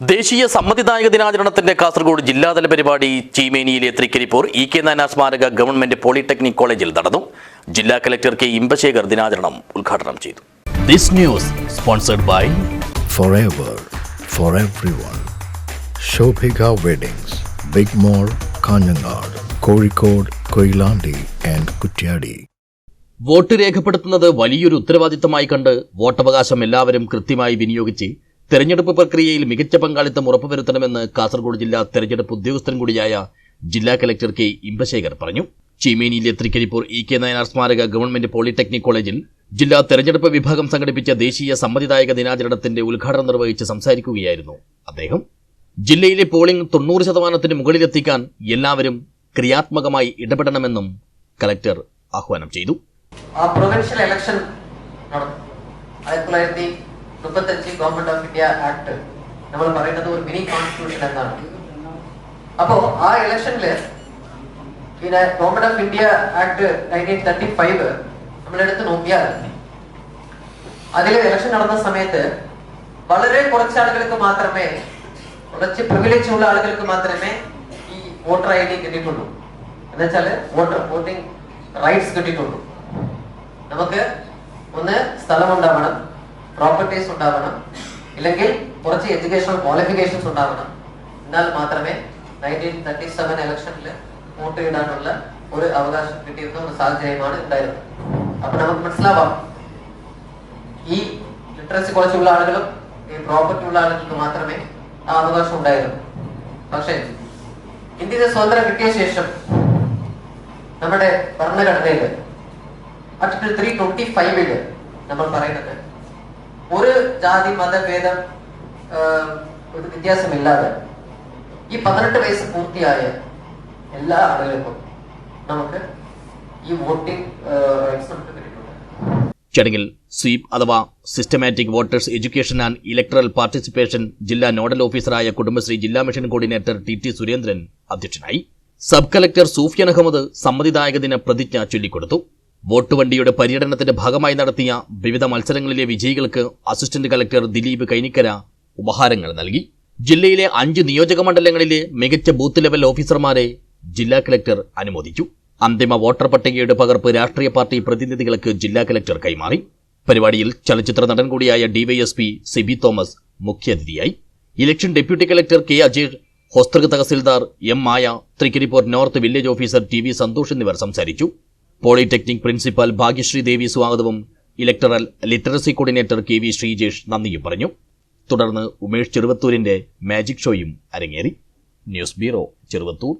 ദേശീയ സമ്മതിദായക ദിനാചരണത്തിന്റെ കാസർഗോഡ് ജില്ലാതല പരിപാടി ചീമേനിയിലെ തൃക്കരിപ്പൂർ ഇ കെ നാനാ സ്മാരക ഗവൺമെന്റ് പോളിടെക്നിക് കോളേജിൽ നടന്നു ജില്ലാ കലക്ടർ കെ ഇമ്പശേഖർ ദിനാചരണം ഉദ്ഘാടനം ചെയ്തു this news sponsored by forever for everyone. Shobhika Weddings, Big Mall, Kanjangad, Kozhikode, Koilandi and Kutyadi. Vote രേഖപ്പെടുത്തുന്നത് വലിയൊരു ഉത്തരവാദിത്തമായി കണ്ട് വോട്ടവകാശം എല്ലാവരും കൃത്യമായി വിനിയോഗിച്ച് തെരഞ്ഞെടുപ്പ് പ്രക്രിയയിൽ മികച്ച പങ്കാളിത്തം ഉറപ്പുവരുത്തണമെന്ന് കാസർഗോഡ് ജില്ലാ തെരഞ്ഞെടുപ്പ് ഉദ്യോഗസ്ഥൻ കൂടിയായ ജില്ലാ കലക്ടർ കെ. ഇമ്പശേഖർ പറഞ്ഞു. ചീമേനിയിലെ തൃക്കരിപ്പൂർ ഇ കെ നയനാർ സ്മാരക ഗവൺമെന്റ് പോളിടെക്നിക് കോളേജിൽ ജില്ലാ തെരഞ്ഞെടുപ്പ് വിഭാഗം സംഘടിപ്പിച്ച ദേശീയ സമ്മതിദായക ദിനാചരണത്തിന്റെ ഉദ്ഘാടനം നിർവഹിച്ച് സംസാരിക്കുകയായിരുന്നു അദ്ദേഹം. ജില്ലയിലെ പോളിംഗ് തൊണ്ണൂറ് ശതമാനത്തിന് മുകളിലെത്തിക്കാൻ എല്ലാവരും ക്രിയാത്മകമായി ഇടപെടണമെന്നും കലക്ടർ ആഹ്വാനം ചെയ്തു. പ്രൊവിൻഷ്യൽ ഇലക്ഷൻ ആയിരത്തി തൊള്ളായിരത്തി മുപ്പത്തഞ്ച് ഗവൺമെന്റ് ഓഫ് ഇന്ത്യ ആക്ട് നമ്മൾ പറയുന്നത് ഒരു മിനി കോൺസ്റ്റിറ്റ്യൂഷൻ എന്നാണ്. അപ്പോ ആ ഇലക്ഷനിൽ പിന്നെ government of India act nineteen thirty five നമ്മളെടുത്ത് നോക്കിയാൽ അതിൽ ഇലക്ഷൻ നടന്ന സമയത്ത് വളരെ കുറച്ച് ആളുകൾക്ക് മാത്രമേ കുറച്ച് പ്രിവിലേജ് ഉള്ള ആളുകൾക്ക് മാത്രമേ ഈ വോട്ടർ ഐ ഡി കിട്ടിയിട്ടുള്ളൂ. എന്നുവെച്ചാൽ വോട്ടർ വോട്ടിംഗ് റൈറ്റ്സ് കിട്ടിയിട്ടുള്ളൂ. നമുക്ക് ഒന്ന് സ്ഥലം ഉണ്ടാവണം പ്രോപ്പർട്ടീസ് ഉണ്ടാവണം. ഇല്ലെങ്കിൽ കുറച്ച് എഡ്യൂക്കേഷണൽ ക്വാളിഫിക്കേഷൻസ് ഉണ്ടാവണം. എന്നാൽ മാത്രമേ നയന്റീൻ തേർട്ടി സെവൻ ഇലക്ഷനിൽ വോട്ട് ഇടാനുള്ള ഒരു അവകാശം കിട്ടിയിരുന്ന ഒരു സാഹചര്യമാണ് ഉണ്ടായിരുന്നത്. അപ്പൊ നമുക്ക് മനസ്സിലാവാം. ഈ ലിറ്ററസി കുറച്ചുള്ള ആളുകളും ഈ പ്രോപ്പർട്ടി ഉള്ള ആളുകൾക്ക് മാത്രമേ ആ അവകാശം ഉണ്ടായിരുന്നു. പക്ഷേ ഇന്ത്യയുടെ സ്വാതന്ത്ര്യം കിട്ടിയ ശേഷം നമ്മുടെ ഭരണഘടനയിൽ ആർട്ടിക്കിൾ ത്രീ ട്വന്റി ഫൈവിൽ നമ്മൾ പറയുന്നത് ഒരു ജാതി മതഭേദം ഒരു വ്യത്യാസമില്ലാതെ ഈ പതിനെട്ട് വയസ്സ് പൂർത്തിയായ എല്ലാ ആളുകൾക്കും നമുക്ക് ഈ വോട്ടിംഗ് ചടങ്ങിൽ സ്വീപ് അഥവാ systematic voters education and electoral participation ജില്ലാ നോഡൽ ഓഫീസറായ കുടുംബശ്രീ ജില്ലാ mission coordinator T T Surendran അധ്യക്ഷനായി. സബ് കലക്ടർ സൂഫിയൻ അഹമ്മദ് സമ്മതിദായക ദിന പ്രതിജ്ഞ ചൊല്ലിക്കൊടുത്തു. വോട്ട് വണ്ടിയുടെ പര്യടനത്തിന്റെ ഭാഗമായി നടത്തിയ വിവിധ മത്സരങ്ങളിലെ വിജയികൾക്ക് അസിസ്റ്റന്റ് കളക്ടർ ദിലീപ് കൈനിക്കര ഉപഹാരങ്ങൾ നൽകി. ജില്ലയിലെ അഞ്ച് നിയോജക മണ്ഡലങ്ങളിലെ മികച്ച ബൂത്ത് ലെവൽ ഓഫീസർമാരെ ജില്ലാ കലക്ടർ അനുമോദിച്ചു. അന്തിമ വോട്ടർ പട്ടികയുടെ പകർപ്പ് രാഷ്ട്രീയ പാർട്ടി പ്രതിനിധികൾക്ക് ജില്ലാ കലക്ടർ കൈമാറി. പരിപാടിയിൽ ചലച്ചിത്ര നടൻ കൂടിയായ ഡിവൈഎസ്പി സിബി തോമസ് മുഖ്യാതിഥിയായി. Election deputy collector K Ajesh Hosdurg tahsildar M Maya Trikaripur north village officer T V Santhosh എന്നിവർ സംസാരിച്ചു. പോളിടെക്നിക് പ്രിൻസിപ്പൽ ഭാഗ്യശ്രീ ദേവി സ്വാഗതവും electoral literacy coordinator K V Sreejesh നന്ദിയും പറഞ്ഞു. തുടർന്ന് ഉമേഷ് ചെറുവത്തൂരിന്റെ മാജിക് ഷോയും അരങ്ങേറി. News bureau Cheruvathur.